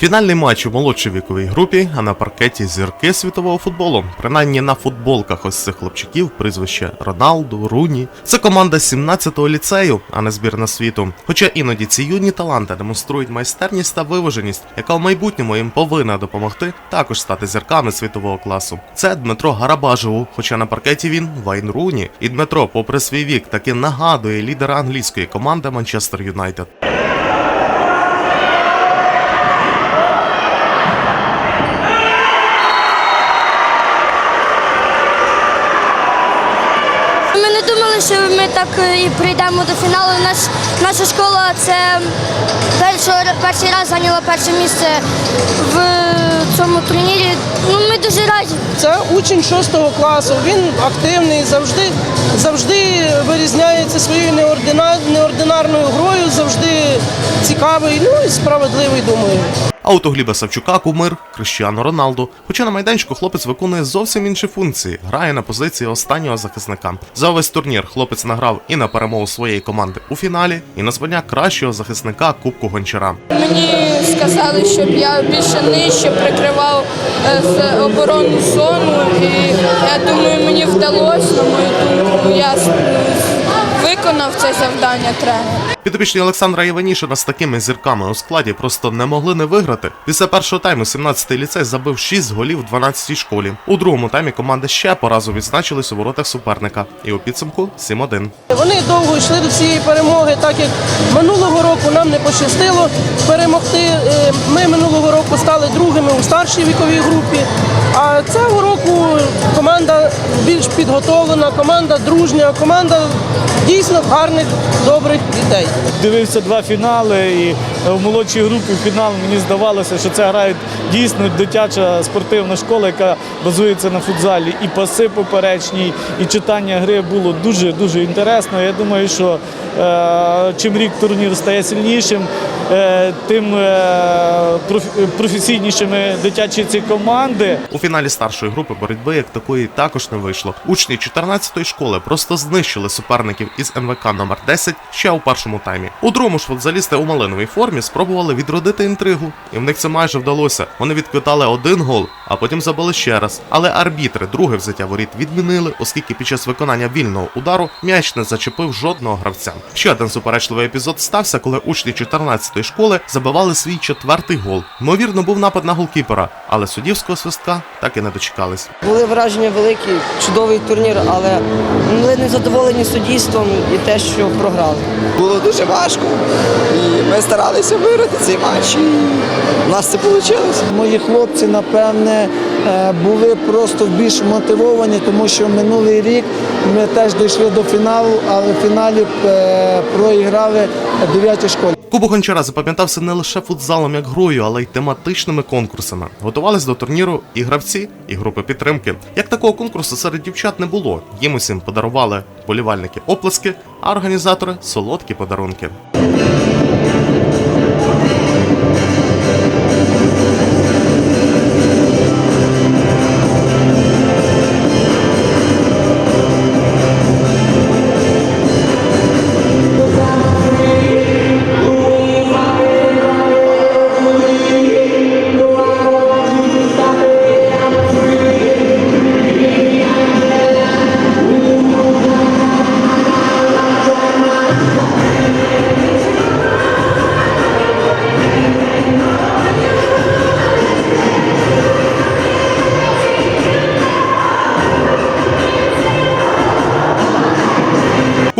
Фінальний матч у молодшій віковій групі, а на паркеті зірки світового футболу. Принаймні на футболках ось цих хлопчиків прізвище Роналду, Руні. Це команда 17-го ліцею, а не збірна світу. Хоча іноді ці юні таланти демонструють майстерність та виваженість, яка в майбутньому їм повинна допомогти також стати зірками світового класу. Це Дмитро Гарабажову, хоча на паркеті він Вайн Руні. І Дмитро, попри свій вік, таки нагадує лідера англійської команди Манчестер Юнайтед. Ми не думали, що ми так е, і прийдемо до фіналу. Наш, наша школа це першого, перший раз зайняла перше місце в цьому турнірі. Ну, ми дуже раді. Це учень 6 класу. Він активний, завжди, завжди вирізняється своєю неординарною грою, завжди цікавий, ну і справедливий, думаю. А у Гліба Савчука кумир Крищану Роналду. Хоча на майданчику хлопець виконує зовсім інші функції, грає на позиції останнього захисника. За весь турнір хлопець награв і на перемогу своєї команди у фіналі, і на звання кращого захисника Кубку Гончара. Мені сказали, щоб я більше нижче прикривав е, з оборонну зону, і я думаю, мені вдалося, на мою думку, я с- виконав це завдання тренера. Підопічні Олександра Іванішина з такими зірками у складі просто не могли не виграти. Після першого тайму 17-й ліцей забив 6 голів в 12-й школі. У другому таймі команди ще по разу відзначились у воротах суперника. І у підсумку 7-1. Вони довго йшли до цієї перемоги, так як минулого року нам не пощастило перемогти. Е, Ми минулого року стали другими у старшій віковій групі. А цього року команда більш підготовлена, команда дружня, команда дійсно гарних, добрих дітей. Дивився два фінали, і в молодшій групі фінал мені здавалося, що це грає дійсно дитяча спортивна школа, яка базується на футзалі. І паси поперечні, і читання гри було дуже дуже інтересно. Я думаю, що е, чим рік турнір стає сильнішим, е, тим е, професійнішими дитячі ці команди. У фіналі старшої групи боротьби як такої також не вийшло. Учні 14-ї школи просто знищили суперників із НВК номер 10 ще у першому таймі. У другому ж футзалісти у малиновій формі спробували відродити інтригу, і в них це майже вдалося. Вони відквитали один гол, а потім забили ще раз. Але арбітри друге взяття воріт відмінили, оскільки під час виконання вільного удару м'яч не зачепив жодного гравця. Ще один суперечливий епізод стався, коли учні 14-ї школи забивали свій четвертий гол. Ймовірно, був напад на голкіпера, але суддівського свистка так і не дочекались. Були враження великі, чудовий турнір, але ми не задоволені суддівством і те, що програли. Було дуже важко, і ми старалися виграти цей матч. І у нас це вийшло. Мої хлопці, напевне, е, були просто більш мотивовані, тому що минулий рік ми теж дійшли до фіналу, але в фіналі е, проіграли 9 школі. Кубок Гончара запам'ятався не лише футзалом як грою, але й тематичними конкурсами. Готувались до турніру і гравці, і групи підтримки. Як такого конкурсу серед дівчат не було. Їм усім подарували болівальники оплески, а організатори солодкі подарунки.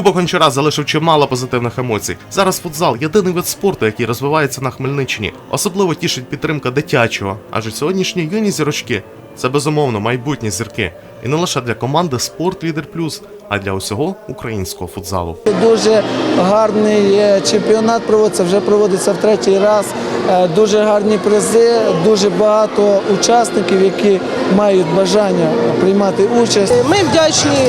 Кубок Гончара залишив чимало позитивних емоцій. Зараз футзал єдиний вид спорту, який розвивається на Хмельниччині. Особливо тішить підтримка дитячого, адже сьогоднішні юні зірочки це безумовно майбутні зірки. І не лише для команди Спорт Лідер Плюс, а для усього українського футзалу. Дуже гарний е, чемпіонат проводиться, вже проводиться в третій раз. Е, Дуже гарні призи, дуже багато учасників, які мають бажання приймати участь. Ми вдячні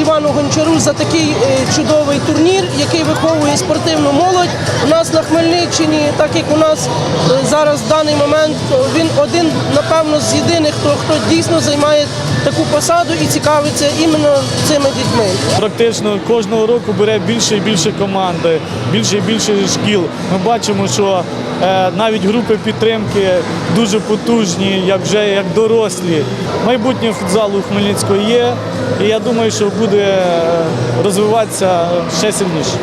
Івану Гончару за такий е, чудовий турнір, який виховує спортивну молодь у нас на Хмельниччині, так як у нас зараз в даний момент він один, напевно, з єдиних, хто, хто дійсно займає таку посаду і цікавиться іменно цими дітьми. Практично кожного року бере більше і більше команди, більше і більше шкіл. Ми бачимо, що е, навіть групи підтримки дуже потужні, як вже як дорослі. Майбутнє футзалу Хмельницького є, і я думаю, що буде е, розвиватися ще сильніше.